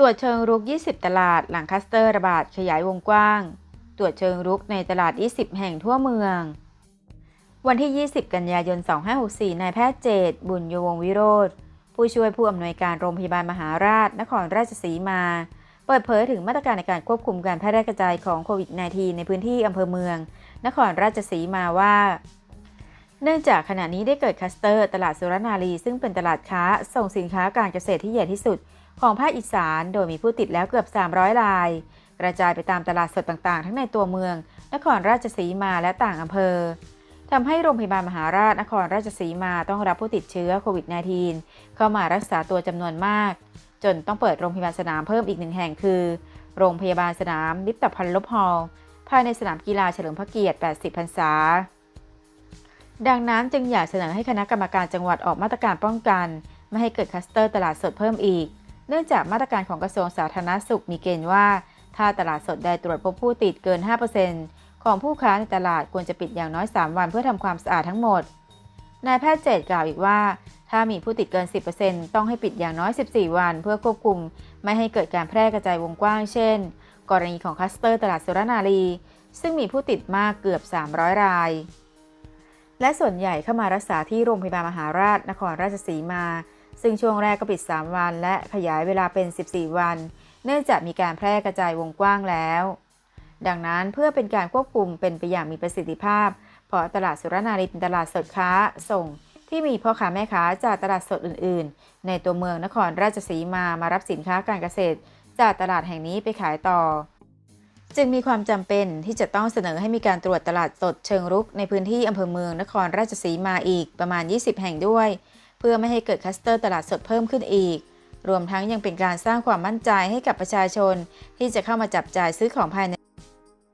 ตรวจเชิงรุก 20 ตลาดหลังคัสเตอร์ระบาดขยายวงกว้าง ตรวจเชิงรุกในตลาด 20 แห่งทั่วเมือง วันที่ 20 กันยายน 2564 นายแพทย์เจต บุญยวงวิโรธ ผู้ช่วยผู้อำนวยการโรงพยาบาลมหาราช นครราชสีมา เปิดเผยถึงมาตรการในการควบคุมการแพร่กระจายของโควิด -19 ในพื้นที่อำเภอเมือง นครราชสีมาว่าเนื่องจากขณะนี้ได้เกิดคัสเตอร์ ตลาดสุรนารีซึ่งเป็นตลาดค้า ส่งสินค้าการเกษตรที่ใหญ่ที่สุด ของภาคอีสานโดยมีผู้ติดแล้วเกือบ 300 ราย กระจายไปตามตลาดสดต่างๆ ทั้งในตัวเมือง นครราชสีมาและต่างอำเภอทำให้โรงพยาบาลมหาราชนครราชสีมาต้องรับผู้ติดเชื้อโควิด -19 เข้ามารักษาตัวจำนวนมาก จนต้องเปิดโรงพยาบาลสนามเพิ่มอีกหนึ่งแห่งคือ โรงพยาบาลสนามลิปตพันลบฮอลภายในสนามกีฬาเฉลิมพระเกียรติ 80 พรรษา ดังนั้นจึงอยากเสนอให้คณะกรรมการจังหวัดออกมาตรการป้องกัน ไม่ให้เกิดคลัสเตอร์ตลาดสดเพิ่มอีก เนื่องจากมาตรการของกระทรวงสาธารณสุขมีเกณฑ์ว่า ถ้าตลาดสดใดตรวจพบผู้ติดเกิน 5%ของผู้ค้าในตลาดควรจะปิดอย่างน้อย 3 วันเพื่อทำความสะอาดทั้งหมด นายแพทย์เจตกล่าวอีกว่า ถ้ามีผู้ติดเกิน 10%ต้องให้ปิดอย่างน้อย 14 วัน เพื่อควบคุม ไม่ให้เกิดการแพร่กระจายวงกว้าง เช่น กรณีของคลัสเตอร์ตลาดสุรนารี ซึ่งมีผู้ติดมากเกือบ 300 ราย และส่วนใหญ่เข้ามารักษาที่โรงพยาบาลมหาราชนครราชสีมา ซึ่งช่วงแรกก็ปิด 3 วัน และขยายเวลาเป็น 14 วัน เนื่องจากมีการแพร่กระจายวงกว้างแล้ว ดังนั้นเพื่อเป็นการควบคุมเป็นไปอย่างมีประสิทธิภาพ เพราะตลาดสุรนารีเป็นตลาดสดค้าส่งที่มีพ่อค้าแม่ค้าจากตลาดสดอื่น ๆ ในตัวเมืองนครราชสีมามารับสินค้าการเกษตร จากตลาดแห่งนี้ไปขายต่อ จึงมีความจำเป็นที่จะต้องเสนอให้มีการตรวจตลาดสดเชิงรุกในพื้นที่อำเภอเมืองนครราชสีมาอีกประมาณ 20 แห่งด้วย เพื่อไม่ให้เกิดคลัสเตอร์ตลาดสดเพิ่มขึ้นอีก รวมทั้งยังเป็นการสร้างความมั่นใจให้กับประชาชน ที่จะเข้ามาจับจ่ายซื้อของภายใน